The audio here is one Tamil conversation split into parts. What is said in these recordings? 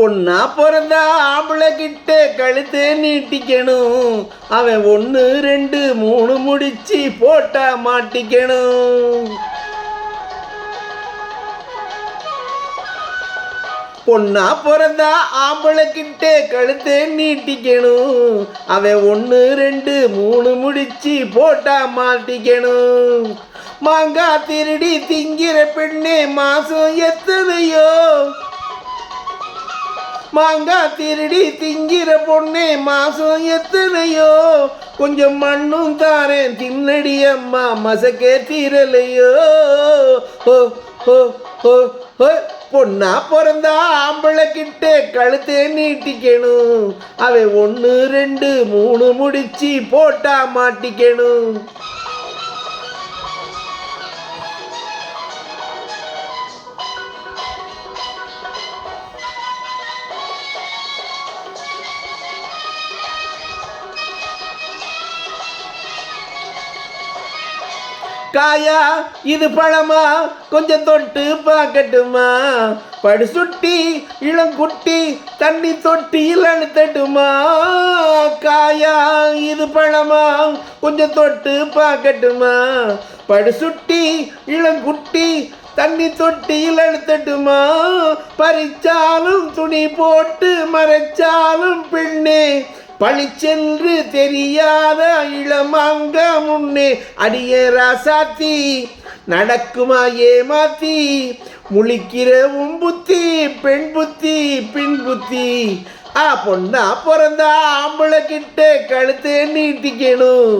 பொண்ணா பிறந்தா ஆம்பளை கிட்ட கழுத்தை நீட்டிக்கணும். அவன் ஒன்று ரெண்டு மூணு முடிச்சு போட்டா மாட்டிக்கணும். பொண்ணா பிறந்தா ஆம்பளை கிட்ட கழுத்தை நீட்டிக்கணும். அவன் ஒன்று ரெண்டு மூணு முடிச்சு போட்டா மாட்டிக்கணும். மாங்காய் திருடி திங்கிற பெண்ணே மாசம் எத்தனையோ? மாங்காய் திருடி திங்கிற பொண்ணே மாசம் எத்தனையோ? கொஞ்சம் மண்ணும் தாரேன் தின்னடி அம்மா மசக்கே தீரலையோ ஓ ஓ ஓ ஓ பொண்ணா பிறந்தா ஆம்பளை கிட்ட கழுத்தே நீட்டிக்கணும். அவன் ஒன்று ரெண்டு மூணு முடிச்சு போட்டா மாட்டிக்கணும். காயா இது பழமா? கொஞ்சம் தொட்டு பார்க்கட்டுமா? படு சுட்டி இளங்குட்டி தண்ணி தொட்டியில் அழுத்தட்டுமா காயா இது பழமா? கொஞ்சம் தொட்டு பார்க்கட்டுமா? படு சுட்டி இளங்குட்டி தண்ணி தொட்டியில் அழுத்தட்டுமா பறிச்சாலும் துணி போட்டு மறைச்சாலும் பெண்ணே பளிச்சென்று தெரியாத இளமாங்க முன்னே அடிய ராசாத்தி நடக்குமா ஏமாத்தி முழிக்கிற உன் புத்தி பெண் புத்தி பின் புத்தி. ஆ பொண்ணா பிறந்தா ஆம்பளை கிட்ட கழுத்தை நீட்டிக்கணும்.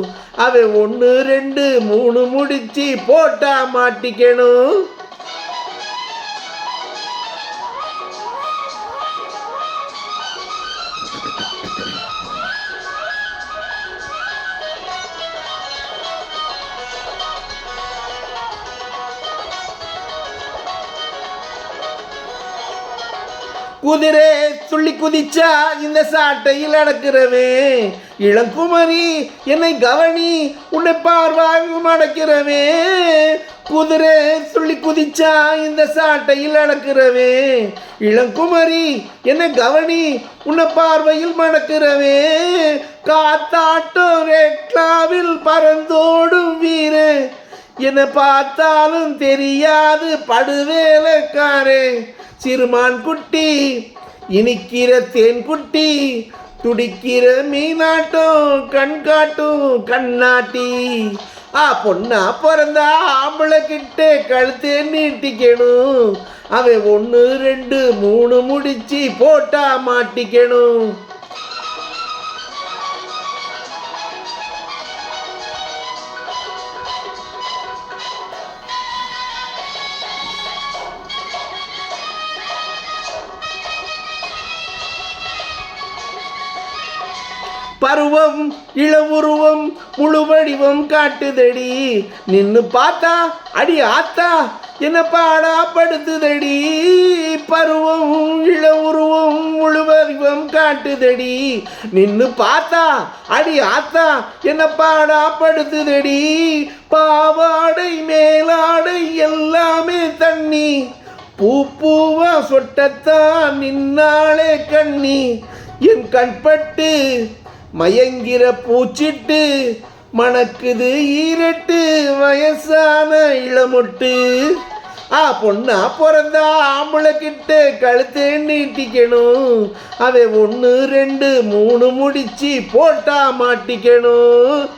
அவன் ஒன்று ரெண்டு மூணு முடிச்சு போட்டா மாட்டிக்கணும். குதிரை சொல்லி குதிச்சா இந்த சாட்டையில் அடக்கிறவே இளங்குமரி என்னை கவனி உன்னை பார்வாயும் அடக்கிறவே குதிரை சொல்லி குதிச்சா இந்த சாட்டையில் அடக்கிறவே இளங்குமரி என்ன கவனி உன்னை பார்வையில் மடக்கிறவே காத்தாட்டோ ரேக்லாவில் பறந்தோடும் வீர. என்னை பார்த்தாலும் தெரியாது படுவேலக்காரே. சிறுமான் குட்டி இனிக்கிற தேன் குட்டி துடிக்கிற மீனாட்டம் கண் காட்டும் கண்ணாட்டி. ஆ பொண்ணா பிறந்தா ஆம்பளை கிட்ட கழுத்தே நீட்டிக்கணும். அவன் ஒன்று ரெண்டு மூணு முடிச்சு போட்டா மாட்டிக்கணும். பருவம் இளவுருவம் முழு வடிவம் காட்டுதடி. நின்னு பார்த்தா அடி ஆத்தா என்ன பாடா படுத்துதடி பருவம் இளவுருவம் முழு வடிவம் காட்டுதடி. நின்னு பார்த்தா அடி ஆத்தா என்ன பாடா படுத்துதடி பாவாடை மேலாடை எல்லாமே தண்ணி. பூ பூவா சொட்டத்தான் நின்னாளே கண்ணி. என் கண்பட்டு மயங்கிற பூச்சிட்டு மணக்குது ஈரட்டு வயசான இளமொட்டு. ஆ பொண்ணா பிறந்தா ஆம்பளை கிட்ட கழுத்தை நீட்டிக்கணும். அவன் ஒன்று ரெண்டு மூணு முடிச்சு போட்டா மாட்டிக்கணும்.